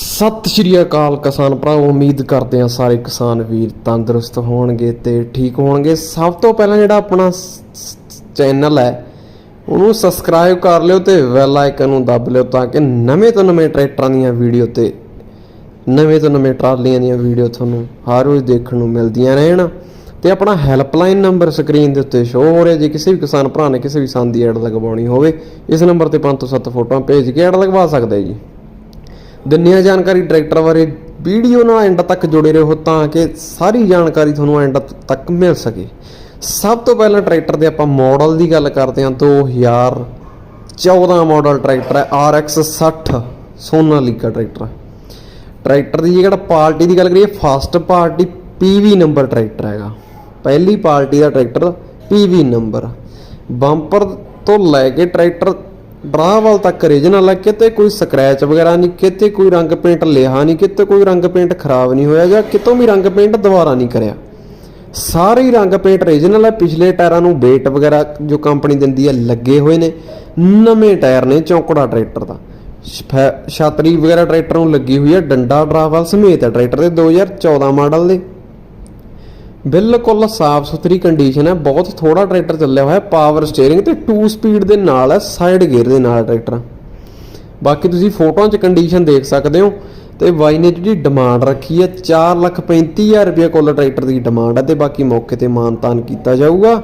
ਸਤਿ ਸ਼੍ਰੀ ਅਕਾਲ ਕਿਸਾਨ ਭਰਾਵੋ, ਉਮੀਦ ਕਰਦੇ ਹਾਂ ਸਾਰੇ ਕਿਸਾਨ ਵੀਰ ਤੰਦਰੁਸਤ ਹੋਣਗੇ ਤੇ ਠੀਕ ਹੋਣਗੇ। ਸਭ ਤੋਂ ਪਹਿਲਾਂ ਜਿਹੜਾ ਆਪਣਾ ਚੈਨਲ ਹੈ, ਉਹਨੂੰ ਸਬਸਕ੍ਰਾਈਬ ਕਰ ਲਿਓ ਤੇ ਬੈਲ ਆਈਕਨ ਨੂੰ ਦੱਬ ਲਿਓ ਤਾਂ ਕਿ ਨਵੇਂ ਤੋਂ ਨਵੇਂ ਟਰੈਕਟਰਾਂ ਦੀਆਂ ਵੀਡੀਓ ਤੇ, ਨਵੇਂ ਤੋਂ ਨਵੇਂ ਟਰਾਲੀਆਂ ਦੀਆਂ ਵੀਡੀਓ ਤੁਹਾਨੂੰ ਹਰ ਰੋਜ਼ ਦੇਖਣ ਨੂੰ ਮਿਲਦੀਆਂ ਰਹਿਣ। ਤੇ ਆਪਣਾ ਹੈਲਪਲਾਈਨ ਨੰਬਰ ਸਕਰੀਨ ਦੇ ਉੱਤੇ ਸ਼ੋ ਹੋ ਰਿਹਾ, ਜੇ ਕਿਸੇ ਵੀ ਕਿਸਾਨ ਭਰਾ ਨੇ ਕਿਸੇ ਵੀ ਸੰਦ ਦੀ ਐਡ ਲਗਵਾਉਣੀ ਹੋਵੇ, ਇਸ ਨੰਬਰ ਤੇ 5 ਤੋਂ 7 ਫੋਟੋਆਂ ਭੇਜ ਕੇ ਐਡ ਲਗਵਾ ਸਕਦੇ ਜੀ। ਦਿੰਨੀ ਜਾਣਕਾਰੀ ਟਰੈਕਟਰ ਬਾਰੇ। ਵੀਡੀਓ ਨਾਲ ਐਂਡ ਤੱਕ ਜੁੜੇ ਰਹੋ ਤਾਂ ਕਿ ਸਾਰੀ ਜਾਣਕਾਰੀ ਤੁਹਾਨੂੰ ਐਂਡ ਤੱਕ ਮਿਲ ਸਕੇ। ਸਭ ਤੋਂ ਪਹਿਲਾਂ ਟਰੈਕਟਰ ਦੇ ਆਪਾਂ ਮਾਡਲ ਦੀ ਗੱਲ ਕਰਦੇ ਹਾਂ। 2014 ਮਾਡਲ ਟਰੈਕਟਰ ਹੈ। RX 60 ਸੋਨਾਲੀਕਾ ਟਰੈਕਟਰ ਟਰੈਕਟਰ ਦੀ ਜਿਹੜਾ ਪਾਰਟੀ ਦੀ ਗੱਲ ਕਰੀਏ first party PV number tractor ਹੈਗਾ। ਪਹਿਲੀ ਪਾਰਟੀ ਦਾ ਟਰੈਕਟਰ PV ਨੰਬਰ ਬੰਪਰ ਤੋਂ ਲੈ ਕੇ ਟਰੈਕਟਰ ਡਰਾਵਲ ਤੱਕ ਰੀਜਨਲ ਹੈ ਕਿਤੇ ਕੋਈ ਸਕ੍ਰੈਚ ਵਗੈਰਾ ਨਹੀਂ, ਕਿਤੇ ਕੋਈ ਰੰਗ ਪੇਂਟ ਲਿਆ ਨਹੀਂ, ਕਿਤੇ ਕੋਈ ਰੰਗ ਪੇਂਟ ਖਰਾਬ ਨਹੀਂ ਹੋਇਆ ਜਾਂ ਕਿਤੋਂ ਵੀ ਰੰਗ ਪੇਂਟ ਦੁਬਾਰਾ ਨਹੀਂ ਕਰਿਆ। ਸਾਰੇ ਰੰਗ ਪੇਂਟ ਰੀਜਨਲ ਹੈ ਪਿਛਲੇ ਟਾਇਰਾਂ ਨੂੰ ਵੇਟ ਵਗੈਰਾ ਜੋ ਕੰਪਨੀ ਦਿੰਦੀ ਹੈ ਲੱਗੇ ਹੋਏ ਨੇ। ਨਵੇਂ ਟਾਇਰ ਨੇ, ਚੌਂਕੜਾ ਟਰੈਕਟਰ ਦਾ। ਸ਼ਫੈ- ਛਤਰੀ ਵਗੈਰਾ ਟਰੈਕਟਰ ਨੂੰ ਲੱਗੀ ਹੋਈ ਹੈ ਡੰਡਾ ਡਰਾਵਲ ਸਮੇਤ ਹੈ ਟਰੈਕਟਰ ਦੇ 2014 ਮਾਡਲ ਦੇ। ਬਿਲਕੁਲ ਸਾਫ਼ ਸੁਥਰੀ ਕੰਡੀਸ਼ਨ ਹੈ। ਬਹੁਤ ਥੋੜਾ ਟਰੈਕਟਰ ਚੱਲਿਆ ਹੋਇਆ ਪਾਵਰ ਸਟੀਅਰਿੰਗ ਤੇ 2 ਸਪੀਡ ਦੇ ਨਾਲ ਹੈ ਸਾਈਡ ਗੇਅਰ ਦੇ ਨਾਲ ਟਰੈਕਟਰ। ਬਾਕੀ ਤੁਸੀਂ ਫੋਟੋਆਂ 'ਚ ਕੰਡੀਸ਼ਨ ਦੇਖ ਸਕਦੇ ਹੋ। ਤੇ ਬਾਈ ਨੇ ਜਿਹੜੀ ਡਿਮਾਂਡ ਰੱਖੀ ਹੈ 435000 ਰੁਪਏ ਕੁੱਲ ਟਰੈਕਟਰ ਦੀ ਡਿਮਾਂਡ ਹੈ ਤੇ ਬਾਕੀ ਮੌਕੇ ਤੇ ਮਾਨਤਾਨ ਕੀਤਾ ਜਾਊਗਾ।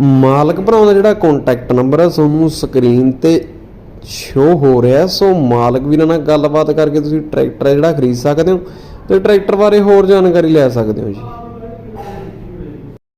ਮਾਲਕ ਭਰਾਵਾਂ ਦਾ ਜਿਹੜਾ ਕੰਟੈਕਟ ਨੰਬਰ ਹੈ, ਤੁਹਾਨੂੰ ਸਕਰੀਨ ਤੇ ਸ਼ੋ ਹੋ ਰਿਹਾ ਸੋ ਮਾਲਕ ਵੀਰਾਂ ਨਾਲ ਗੱਲਬਾਤ ਕਰਕੇ ਤੁਸੀਂ ਟਰੈਕਟਰ ਹੈ ਜਿਹੜਾ ਖਰੀਦ ਸਕਦੇ ਹੋ ਤੇ ਟਰੈਕਟਰ ਬਾਰੇ ਹੋਰ ਜਾਣਕਾਰੀ ਲੈ ਸਕਦੇ ਹੋ ਜੀ।